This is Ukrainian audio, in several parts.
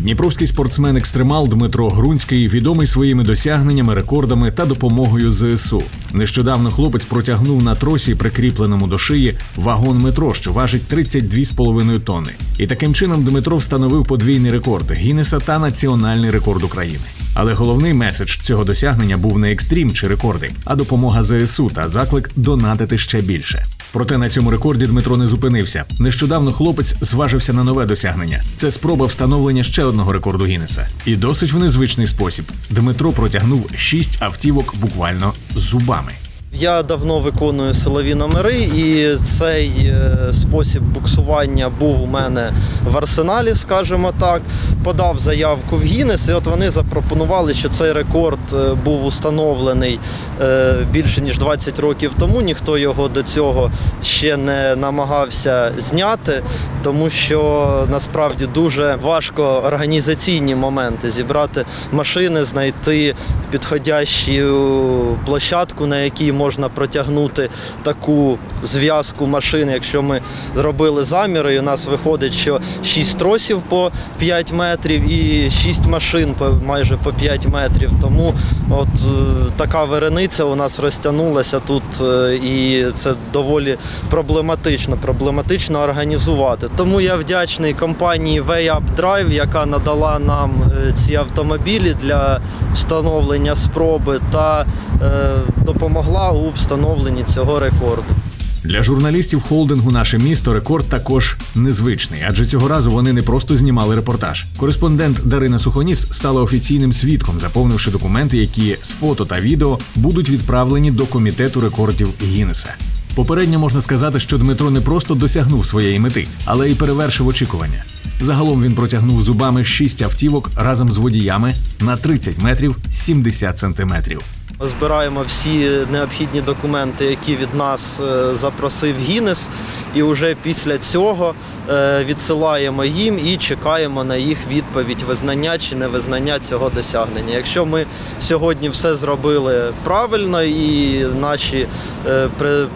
Дніпровський спортсмен-екстремал Дмитро Грунський відомий своїми досягненнями, рекордами та допомогою ЗСУ. Нещодавно хлопець протягнув на тросі, прикріпленому до шиї, вагон метро, що важить 32,5 тонни. І таким чином Дмитро встановив подвійний рекорд Гіннеса та національний рекорд України. Але головний меседж цього досягнення був не екстрім чи рекорди, а допомога ЗСУ та заклик донатити ще більше. Проте на цьому рекорді Дмитро не зупинився. Нещодавно хлопець зважився на нове досягнення. Це спроба встановлення ще одного рекорду Гіннеса. І досить в незвичний спосіб. Дмитро протягнув шість автівок буквально зубами. Я давно виконую силові номери, і цей е, спосіб буксування був у мене в арсеналі, скажімо так. Подав заявку в Гіннес, і от вони запропонували, що цей рекорд е, був установлений е, більше ніж 20 років тому. Ніхто його до цього ще не намагався зняти, тому що насправді дуже важко організаційні моменти зібрати машини, знайти підходящу площадку, на якій можна протягнути таку зв'язку машин. Якщо ми зробили заміри, і у нас виходить, що 6 тросів по 5 метрів і 6 машин по майже по 5 метрів. Тому от е, така верениця у нас розтягнулася тут, е, і це доволі проблематично. Проблематично організувати. Тому я вдячний компанії Way Up Drive, яка надала нам е, ці автомобілі для встановлення спроби та е, допомогла у встановленні цього рекорду. Для журналістів холдингу Наше місто рекорд також незвичний, адже цього разу вони не просто знімали репортаж. Кореспондент Дарина Сухоніс стала офіційним свідком, заповнивши документи, які з фото та відео будуть відправлені до комітету рекордів Гіннеса. Попередньо можна сказати, що Дмитро не просто досягнув своєї мети, але й перевершив очікування. Загалом він протягнув зубами шість автівок разом з водіями на 30 метрів 70 сантиметрів. Збираємо всі необхідні документи, які від нас е, запросив Гіннес, і вже після цього е, відсилаємо їм і чекаємо на їх відповідь, визнання чи невизнання цього досягнення. Якщо ми сьогодні все зробили правильно і наші е,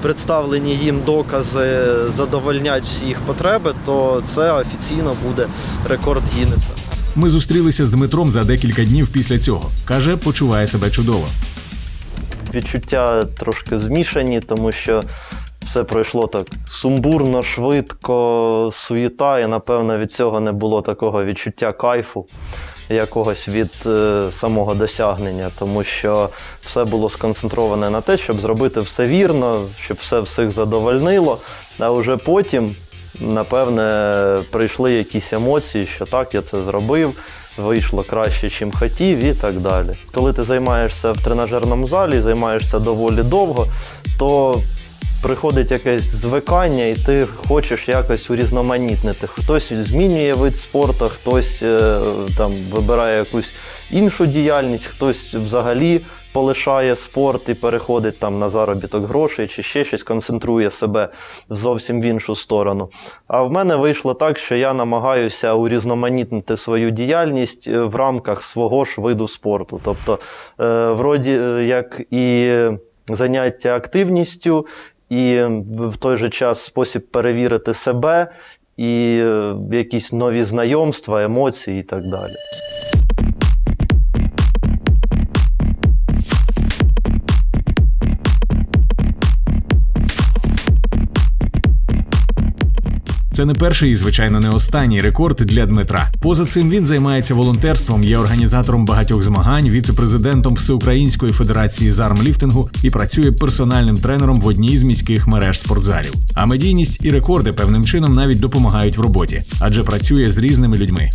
представлені їм докази задовольнять всі їх потреби, то це офіційно буде рекорд Гіннеса. Ми зустрілися з Дмитром за декілька днів після цього. каже, почуває себе чудово. Відчуття трошки змішані, тому що все пройшло так сумбурно, швидко, суєта, і напевно від цього не було такого відчуття кайфу. Якогось від е, самого досягнення, тому що все було сконцентроване на те, щоб зробити все вірно, щоб все всіх задовольнило. А вже потім, напевне, прийшли якісь емоції, що так, я це зробив, вийшло краще, ніж хотів, і так далі. Коли ти займаєшся в тренажерному залі, займаєшся доволі довго, то приходить якесь звикання, і ти хочеш якось урізноманітнити. Хтось змінює вид спорту, хтось е, там вибирає якусь іншу діяльність, хтось взагалі полишає спорт і переходить там на заробіток грошей чи ще щось, концентрує себе зовсім в іншу сторону. А в мене вийшло так, що я намагаюся урізноманітнити свою діяльність е, в рамках свого ж виду спорту. Тобто, е, вроді е, як і заняття активністю, і в той же час спосіб перевірити себе, і е, якісь нові знайомства, емоції і так далі. Це не перший і, звичайно, не останній рекорд для Дмитра. Поза цим він займається волонтерством, є організатором багатьох змагань, віце-президентом Всеукраїнської федерації з армліфтингу і працює персональним тренером в одній з міських мереж спортзалів. А медійність і рекорди певним чином навіть допомагають в роботі, адже працює з різними людьми.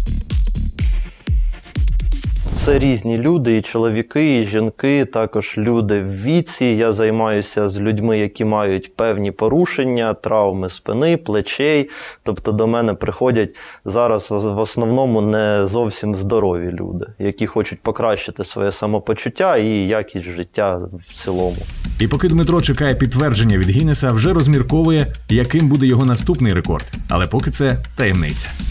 Це різні люди, і чоловіки, і жінки, також люди в віці. Я займаюся з людьми, які мають певні порушення, травми спини, плечей. Тобто до мене приходять зараз в основному не зовсім здорові люди, які хочуть покращити своє самопочуття і якість життя в цілому. І поки Дмитро чекає підтвердження від Гіннеса, вже розмірковує, яким буде його наступний рекорд. Але поки це таємниця.